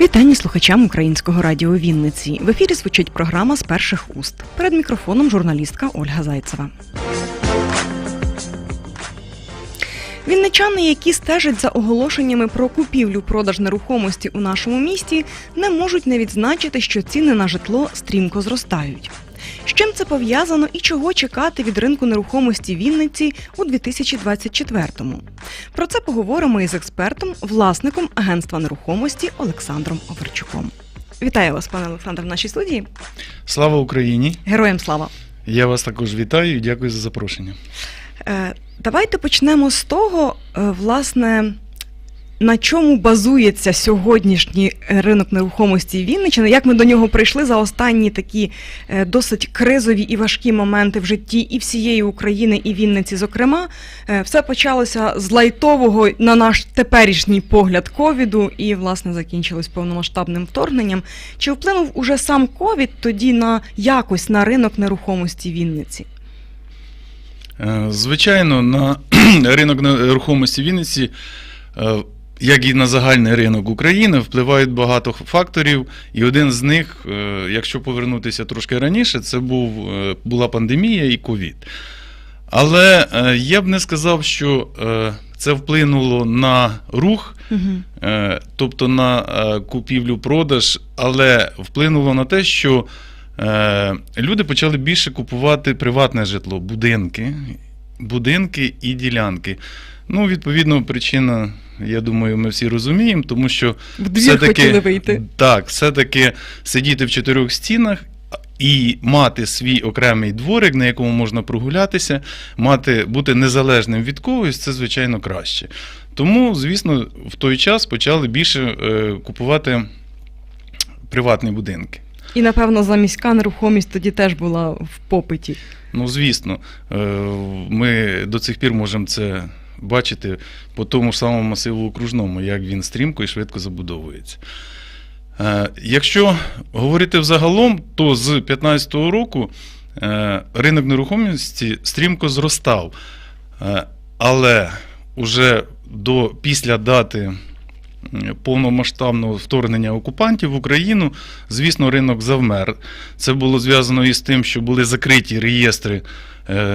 Вітання слухачам українського радіо Вінниці. В ефірі звучить програма з перших уст. Перед мікрофоном журналістка Ольга Зайцева. Вінничани, які стежать за оголошеннями про купівлю-продаж нерухомості у нашому місті, не можуть не відзначити, що ціни на житло стрімко зростають. З чим це пов'язано і чого чекати від ринку нерухомості Вінниці у 2024-му? Про це поговоримо із експертом, власником агентства нерухомості Олександром Оверчуком. Вітаю вас, пане Олександр, в нашій студії. Слава Україні! Героям слава! Я вас також вітаю і дякую за запрошення. Е, Давайте почнемо з того, е, власне, на чому базується сьогоднішній ринок нерухомості Вінниччини, як ми до нього прийшли за останні такі е, досить кризові і важкі моменти в житті і всієї України, і Вінниці, зокрема, Е, все почалося з лайтового на наш теперішній погляд ковіду, і власне закінчилось повномасштабним вторгненням. Чи вплинув уже сам ковід тоді на якось на ринок нерухомості Вінниці? Е, Звичайно, на ринок нерухомості Вінниці, е, як і на загальний ринок України, впливають багато факторів, і один з них, е, якщо повернутися трошки раніше, це був, е, була пандемія і ковід. Але е, я б не сказав, що це вплинуло на рух, Угу. Тобто на купівлю-продаж, але вплинуло на те, що люди почали більше купувати приватне житло, будинки, будинки і ділянки. Ну, відповідно, причина, я думаю, ми всі розуміємо, тому що все-таки, вийти. Так, все-таки сидіти в чотирьох стінах. І мати свій окремий дворик, на якому можна прогулятися, мати, бути незалежним від когось, це звичайно краще. Тому, звісно, в той час почали більше е, купувати приватні будинки. І напевно заміська нерухомість тоді теж була в попиті. Ну, звісно, е, ми до цих пір можемо це бачити по тому ж самому масиву окружному, як він стрімко і швидко забудовується. Е, Якщо говорити взагалом, то з 2015 року е, ринок нерухомості стрімко зростав. Е, Але уже до, після дати повномасштабного вторгнення окупантів в Україну, звісно, ринок завмер. Це було зв'язано із тим, що були закриті реєстри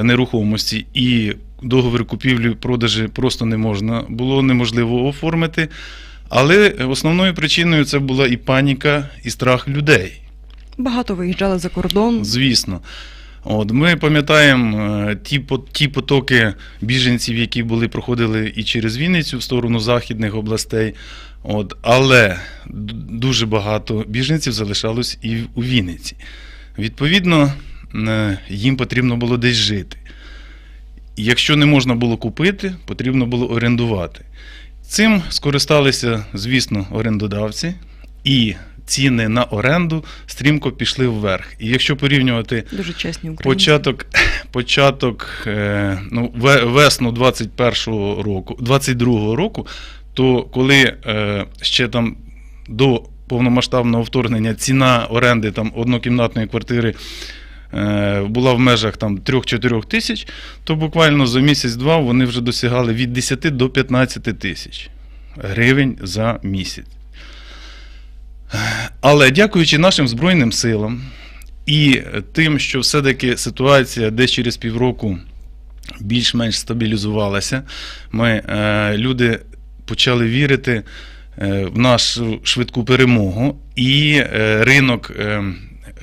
нерухомості і договір купівлі-продажі просто не можна було неможливо оформити. Але основною причиною це була і паніка, і страх людей. Багато виїжджали за кордон. Звісно. От, ми пам'ятаємо е, ті, ті потоки біженців, які були, проходили і через Вінницю в сторону західних областей. От, але дуже багато біженців залишалось і у Вінниці. Відповідно, е, їм потрібно було десь жити. Якщо не можна було купити, потрібно було орендувати. Цим скористалися, звісно, орендодавці, і ціни на оренду стрімко пішли вверх. І якщо порівнювати Дуже чесні початок, початок е, ну, весну 21-го року, 22-го року, то коли е, ще там до повномасштабного вторгнення ціна оренди там однокімнатної квартири була в межах там 3-4 тисяч, то буквально за місяць-два вони вже досягали від 10 до 15 тисяч гривень за місяць. Але дякуючи нашим Збройним силам і тим, що все-таки ситуація десь через півроку більш-менш стабілізувалася, ми, е, люди почали вірити е, в нашу швидку перемогу, і е, ринок.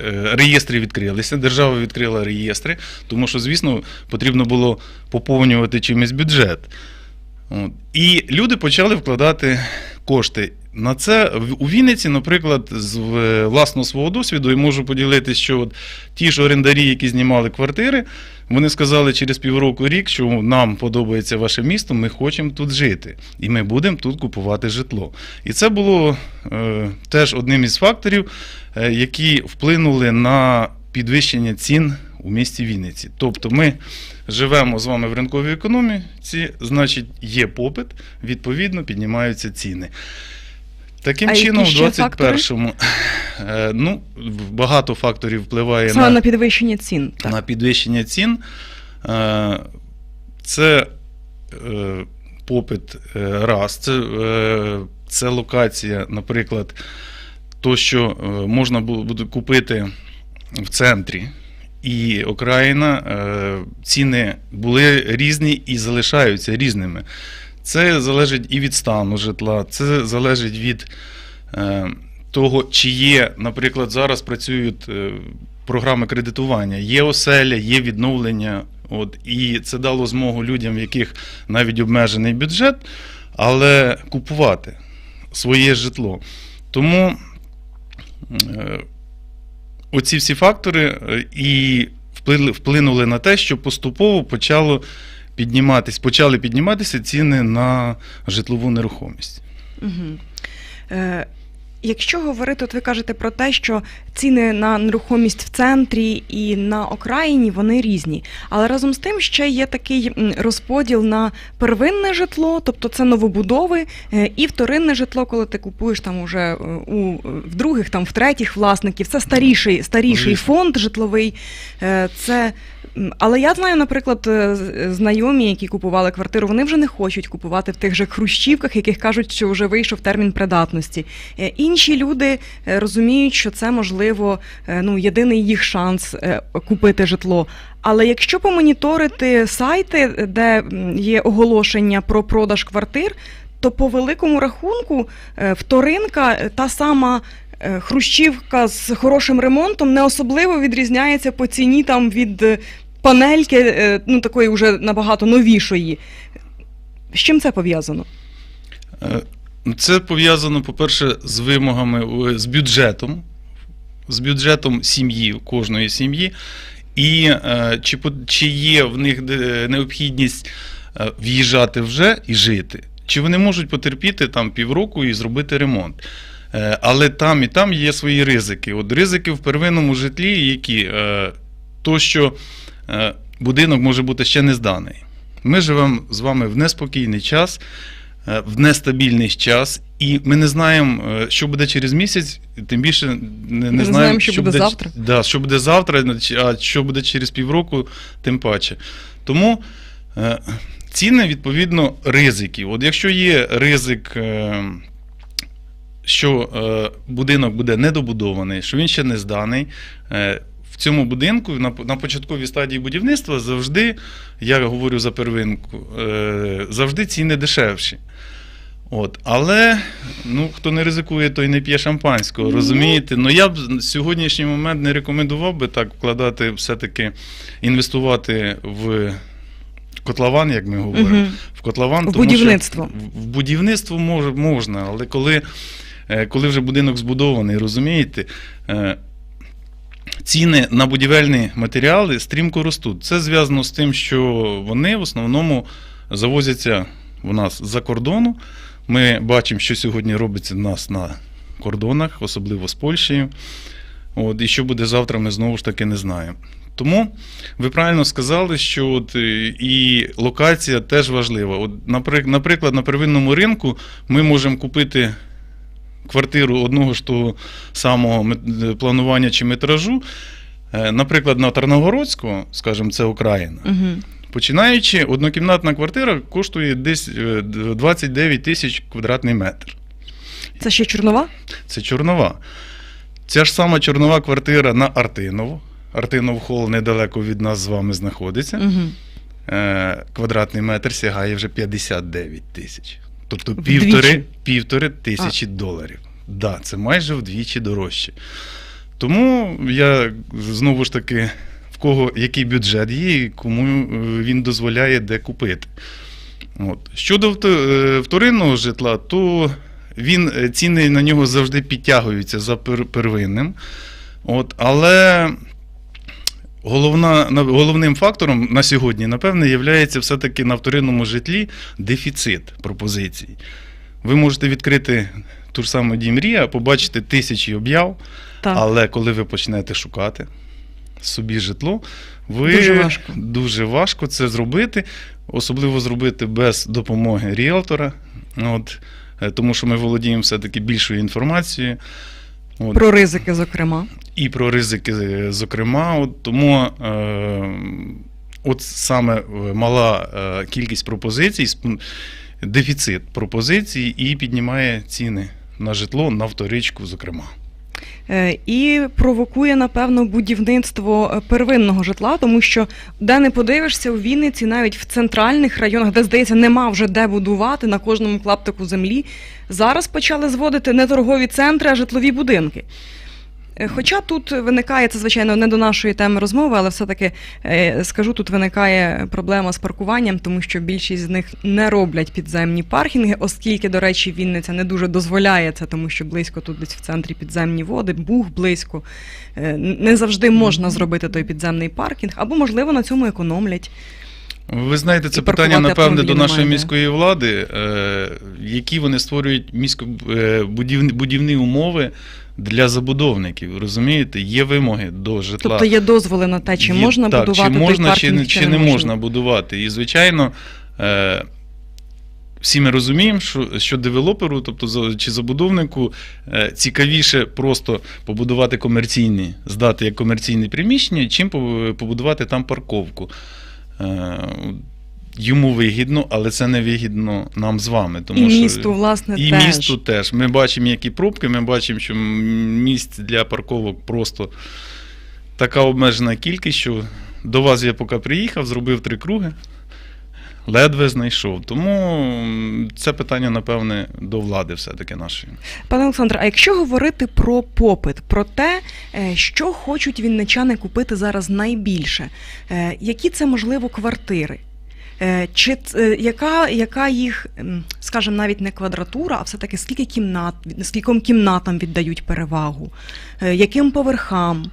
Е, Реєстри відкрилися, держава відкрила реєстри, тому що, звісно, потрібно було поповнювати чимось бюджет. От. І люди почали вкладати кошти. На це у Вінниці, наприклад, з власного свого досвіду, і можу поділитися, що от ті ж орендарі, які знімали квартири, вони сказали через півроку рік, що нам подобається ваше місто, ми хочемо тут жити, і ми будемо тут купувати житло. І це було е, теж одним із факторів, е, які вплинули на підвищення цін у місті Вінниці. Тобто ми живемо з вами в ринковій економіці, значить, є попит, відповідно, піднімаються ціни. Таким А чином, в ще 21-му е, ну, багато факторів впливає Саме на, на підвищення цін. Так. на підвищення цін. Е, Це е, попит раз, це, це локація, наприклад, то, що можна бу- буде купити в центрі. І окраїна, ціни були різні і залишаються різними. Це залежить і від стану житла, це залежить від е, того, чи є, наприклад, зараз працюють е, програми кредитування, є оселя, є відновлення. От, і це дало змогу людям, в яких навіть обмежений бюджет, але купувати своє житло. Тому е, оці всі фактори і вплинули на те, що поступово почало підніматись, почали підніматися ціни на житлову нерухомість. Угу. Е, якщо говорити, от ви кажете про те, що ціни на нерухомість в центрі і на окраїні вони різні. Але разом з тим ще є такий розподіл на первинне житло, тобто це новобудови, е, і вторинне житло, коли ти купуєш там уже е, у в других, там в третіх власників. Це старіший, старіший Звісно. фонд житловий. Е, Це Але я знаю, наприклад, е, знайомі, які купували квартиру, вони вже не хочуть купувати в тих же хрущівках, яких кажуть, що вже вийшов термін придатності. Е, Інші люди е, розуміють, що це можливо е, ну, єдиний їх шанс е, купити житло. Але якщо помоніторити сайти, де є оголошення про продаж квартир, то по великому рахунку е, вторинка е, та сама. Е, Хрущівка з хорошим ремонтом не особливо відрізняється по ціні там від е, панельки, е, ну такої вже набагато новішої. З чим це пов'язано? Це пов'язано, по-перше, з вимогами, з бюджетом, з бюджетом сім'ї, кожної сім'ї, і чи, чи є в них необхідність в'їжджати вже і жити, чи вони можуть потерпіти там півроку і зробити ремонт. Е, Але там і там є свої ризики. От ризики в первинному житлі, які е, то, що е, будинок може бути ще не зданий. Ми живемо з вами в неспокійний час, в нестабільний час, і ми не знаємо, що буде через місяць, тим більше не, не, не знаємо, що буде завтра. Да, що буде завтра, а що буде через півроку, тим паче. Тому ціни, відповідно, ризики. От якщо є ризик. Що е, будинок буде недобудований, що він ще не зданий. Е, в цьому будинку на, на початковій стадії будівництва завжди, я говорю за первинку, е, завжди ціни дешевші. От, але ну, хто не ризикує, той не п'є шампанського, Ну. розумієте? Ну я б в сьогоднішній момент не рекомендував би так вкладати, все-таки інвестувати в котлован, як ми говоримо Мгм. в котлован. В тому будівництво. В, в будівництво може, можна, але коли, коли вже будинок збудований, розумієте, е, ціни на будівельні матеріали стрімко ростуть. Це зв'язано з тим, що вони в основному завозяться в нас з-за кордону. Ми бачимо, що сьогодні робиться в нас на кордонах, особливо з Польщею. От, і що буде завтра, ми знову ж таки не знаємо. Тому ви правильно сказали, що от е, і локація теж важлива. От, наприклад, на первинному ринку ми можемо купити квартиру одного ж того самого планування чи метражу. Е, Наприклад, на Тарногородського, скажімо, це Україна. Угу. Починаючи, однокімнатна квартира коштує десь е, 29 тисяч квадратний метр. Це ще Чорнова? Це Чорнова. Ця ж сама чорнова квартира на Артиново. Артинов хол недалеко від нас з вами знаходиться. Угу. Е, квадратний метр сягає вже 59 тисяч. Тобто півтори, півтори тисячі доларів. Да, це майже вдвічі дорожче. Тому я знову ж таки, в кого який бюджет є, і кому е, він дозволяє де купити. От. Щодо е, вторинного житла, то він, е, ціни на нього завжди підтягуються за первинним. От, але головна, головним фактором на сьогодні, напевне, є все-таки на вторинному житлі дефіцит пропозицій. Ви можете відкрити ту ж саму Дімрія, побачити тисячі об'яв, Так. але коли ви почнете шукати собі житло, ви Дуже важко. дуже важко це зробити, особливо зробити без допомоги ріелтора. От, е, тому що ми володіємо все-таки більшою інформацією. От Про ризики, зокрема. і про ризики, зокрема. От, тому е, от саме е, мала е, кількість пропозицій, дефіцит пропозицій і піднімає ціни на житло на вторичку, зокрема. Е, І провокує, напевно, будівництво е, первинного житла, тому що де не подивишся у Вінниці, навіть в центральних районах, де здається, нема вже де будувати на кожному клаптику землі. Зараз почали зводити не торгові центри, а житлові будинки. Е, Хоча тут виникає це, звичайно, не до нашої теми розмови, але все-таки е, скажу, тут виникає проблема з паркуванням, тому що більшість з них не роблять підземні паркінги, оскільки, до речі, Вінниця не дуже дозволяє це, тому що близько тут десь в центрі підземні води, бух близько. Е, Не завжди можна зробити той підземний паркінг, або, можливо, на цьому економлять. Ви знаєте, це питання, напевне, до нашої немає міської влади, які вони створюють місько, е, будівні, будівні умови для забудовників. Розумієте, є вимоги до житла. Тобто є дозволи на те, чи Є- можна так, будувати чи можна, той паркінг, не- чи не можна. можна будувати. І, звичайно, е, всі ми розуміємо, що, що девелоперу, тобто чи забудовнику, е, цікавіше просто побудувати комерційні, здати як комерційне приміщення, чим побудувати там парковку. Йому вигідно, але це не вигідно нам з вами. Тому І що місту, власне, і теж. місту теж. Ми бачимо, які пробки, ми бачимо, що місць для парковок просто така обмежена кількість, що до вас я поки приїхав, зробив три круги, ледве знайшов. Тому це питання, напевне, до влади все-таки нашої. Пане Олександре, а якщо говорити про попит, про те, е, що хочуть вінничани купити зараз найбільше, е, які це можливо квартири? Е, Чи е, яка, яка їх, скажімо, навіть не квадратура, а все-таки скільки кімнат, скільком кімнатам віддають перевагу, Е, яким поверхам?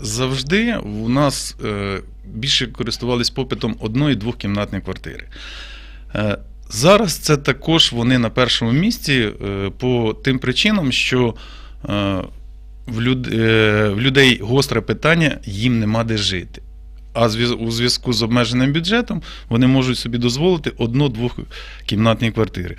Завжди у нас більше користувались попитом одної двохкімнатної квартири. Е, зараз це також вони на першому місці по тим причинам, що в людей гостре питання, їм нема де жити. А у зв'язку з обмеженим бюджетом вони можуть собі дозволити одну-двохкімнатні квартири.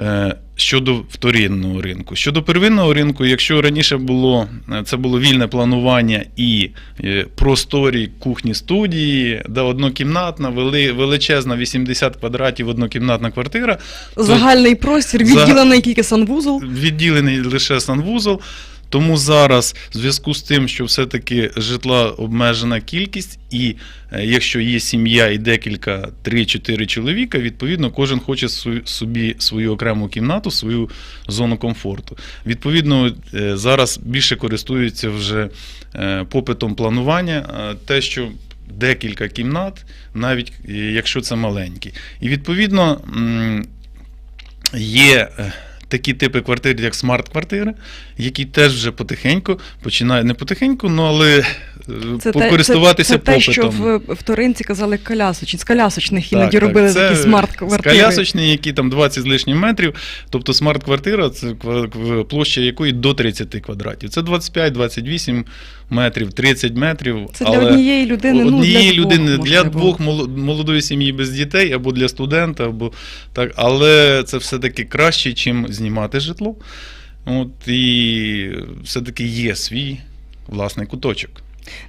Е, Щодо вторинного ринку. Щодо первинного ринку, якщо раніше було е, це було вільне планування і е, просторі кухні студії, де однокімнатна, вели, величезна 80 квадратів однокімнатна квартира, Загальний простір, За- відділений тільки санвузол. відділений лише санвузол. Тому зараз, в зв'язку з тим, що все-таки житла обмежена кількість, і е, якщо є сім'я і декілька 3-4 чоловіка, відповідно, кожен хоче собі свою окрему кімнату, свою зону комфорту. Відповідно, е, зараз більше користуються вже е, попитом планування, те, що декілька кімнат, навіть якщо це маленькі. І відповідно. Є такі типи квартир, як смарт-квартири, які теж вже потихеньку починають не потихеньку, ну але е, Це, те, покористуватися це, це те, що попитом. в, в Торинці казали колясочні. З колясочних іноді так, робили це такі смарт-квартири. Колясочні, які там 20 з лишнім метрів. Тобто смарт-квартира, це площа якої до 30 квадратів. Це 25-28 метрів, 30 метрів. Це для однієї людини, ну, однієї для двох, людини, для можливо. двох моло- молодої сім'ї без дітей або для студента, або так, але це все-таки краще, чим знімати житло. От і все-таки є свій власний куточок.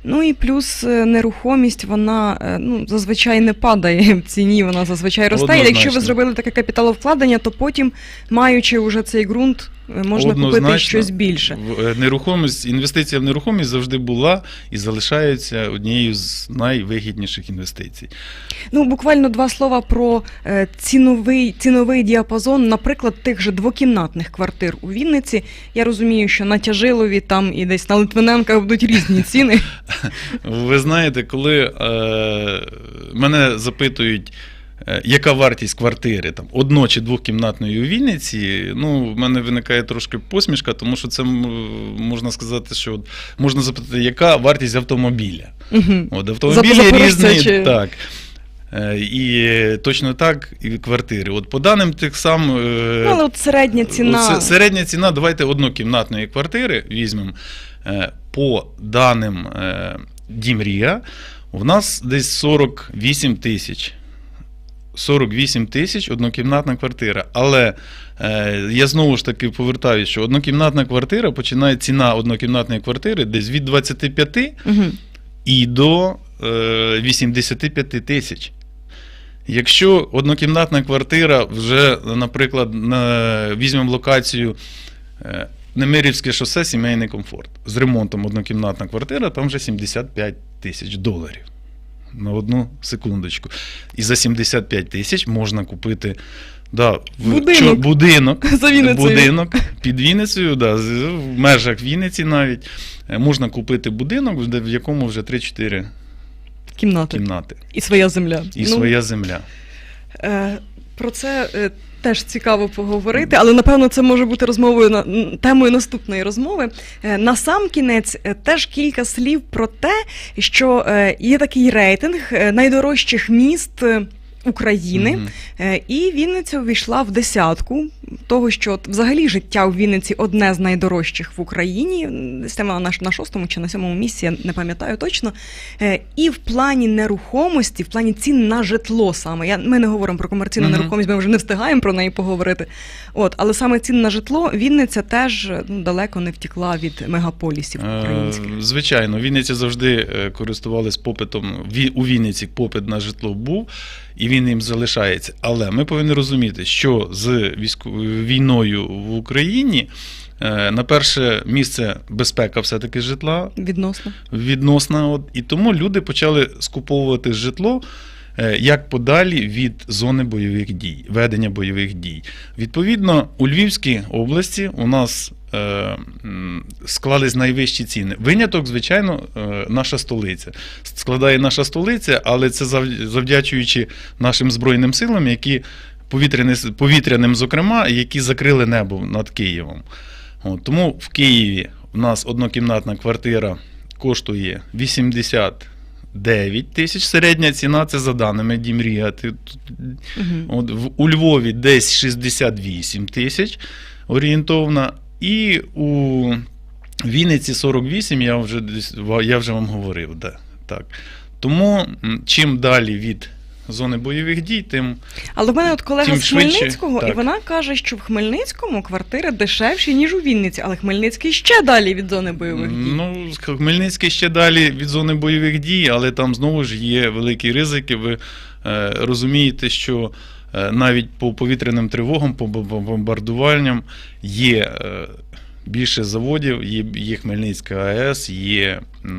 Ну і плюс е, нерухомість, вона е, ну, зазвичай не падає в ціні, вона зазвичай росте. І якщо ви зробили таке капіталовкладення, то потім, маючи вже цей ґрунт, можна купити щось більше. е, Нерухомість, інвестиція в нерухомість завжди була і залишається однією з найвигідніших інвестицій. Ну, буквально два слова про е, ціновий, ціновий діапазон, наприклад, тих же двокімнатних квартир у Вінниці. Я розумію, що на Тяжилові там і десь на Литвиненках будуть різні ціни. Ви знаєте, коли е, мене запитують, яка вартість квартири там одно- чи двохкімнатної у Вінниці, ну, в мене виникає трошки посмішка, тому що це можна сказати, що от можна запитати, яка вартість автомобіля. Мгм. От автомобілі різні, чи- так. Е, І е, точно так і квартири. От по даним тих сам. е, Ну, але от середня ціна. Середня ціна, давайте однокімнатної квартири візьмемо. Е, По даним е, Дімрія, у нас десь 48 тисяч. 48 тисяч однокімнатна квартира. Але е, я знову ж таки повертаюся, що однокімнатна квартира починає ціна однокімнатної квартири десь від 25 Угу. і до е, 85 тисяч. Якщо однокімнатна квартира вже, наприклад, на, візьмемо локацію е, Немирівське шосе, сімейний комфорт. З ремонтом однокімнатна квартира, там вже 75 тисяч доларів. На одну секундочку. І за 75 тисяч можна купити да, будинок чо, будинок За Вінницею. будинок під Вінницею, да, в межах Вінниці навіть. Е, Можна купити будинок, в якому вже 3-4 Кімнати. кімнати. І своя земля. І своя земля. Е, Про це е, теж цікаво поговорити, але напевно це може бути розмовою на темою наступної розмови. Е, На сам кінець е, теж кілька слів про те, що е, є такий рейтинг найдорожчих міст. України mm -hmm. і Вінниця увійшла в десятку того, що взагалі життя у Вінниці одне з найдорожчих в Україні. Там на, на шостому чи на сьомому місці, я не пам'ятаю точно. Е, І в плані нерухомості, в плані цін на житло саме. Я, ми не говоримо про комерційну Мгм. нерухомість, ми вже не встигаємо про неї поговорити. От, але саме цін на житло Вінниця теж ну, далеко не втікла від мегаполісів українських. Е, Звичайно, Вінниця завжди е, користувалась попитом. У Вінниці попит на житло був, і він їм залишається. Але ми повинні розуміти, що з військо- війною в Україні е, на перше місце безпека все-таки житла Відносно. відносна. От, і тому люди почали скуповувати житло. е, Як подалі від зони бойових дій, ведення бойових дій. Відповідно, у Львівській області у нас е, склались найвищі ціни. Виняток, звичайно, наша столиця. Складає наша столиця, але це завдячуючи нашим Збройним силам, які повітряним, зокрема, які закрили небо над Києвом. От, тому в Києві в нас однокімнатна квартира коштує 89 тисяч. Середня ціна це за даними Дімрія. Угу. От в, у Львові десь 68 тисяч орієнтовно, і у Вінниці 48, я вже, я вже вам говорив. Да, так. Тому чим далі від зони бойових дій, тим Але в мене от колега з Хмельницького, і вона каже, що в Хмельницькому квартири дешевші, ніж у Вінниці, але Хмельницький ще далі від зони бойових дій. Ну, Хмельницький ще далі від зони бойових дій, але там знову ж є великі ризики. Ви е, розумієте, що е, навіть по повітряним тривогам, по бом- бом- бомбардуванням є е, більше заводів, є, є Хмельницька АЕС, є е,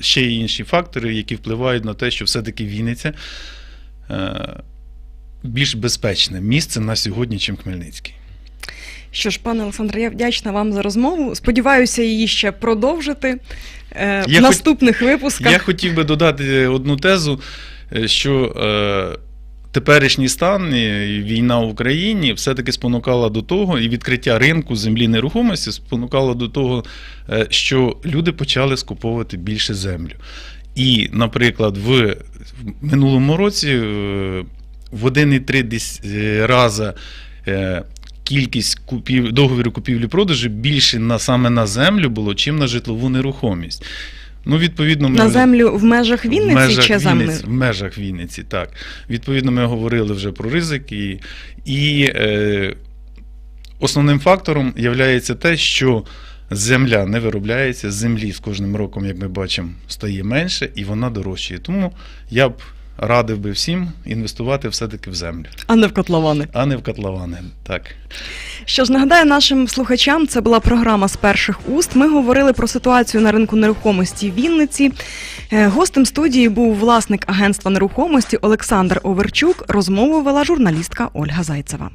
ще й інші фактори, які впливають на те, що все-таки Вінниця. е, Більш безпечне місце на сьогодні, чим Хмельницький. Що ж, пане Олександре, я вдячна вам за розмову. Сподіваюся, її ще продовжити е, в Я хоч- наступних випусках. Я хотів би додати одну тезу, е, що е, теперішній стан і війна в Україні все-таки спонукала до того, і відкриття ринку землі нерухомості спонукало до того, е, що люди почали скуповувати більше землю. І, наприклад, в минулому році е, в 1,3 десь, е, рази кількість купів, договорів купівлі-продажу більше на, саме на землю було, чим на житлову нерухомість. Ну, відповідно, ми На землю в межах Вінниці в межах чи землі? Вінниці, в межах Вінниці, так. Відповідно, ми говорили вже про ризики. І е, основним фактором є те, що земля не виробляється, землі з кожним роком, як ми бачимо, стає менше і вона дорожчає. Тому я б радив би всім інвестувати все-таки в землю, А не в котловани. а не в котловани. Так. Що ж, нагадаю нашим слухачам, це була програма з перших уст. Ми говорили про ситуацію на ринку нерухомості в Вінниці. Е, Гостем студії був власник агентства нерухомості Олександр Оверчук. Розмову вела журналістка Ольга Зайцева.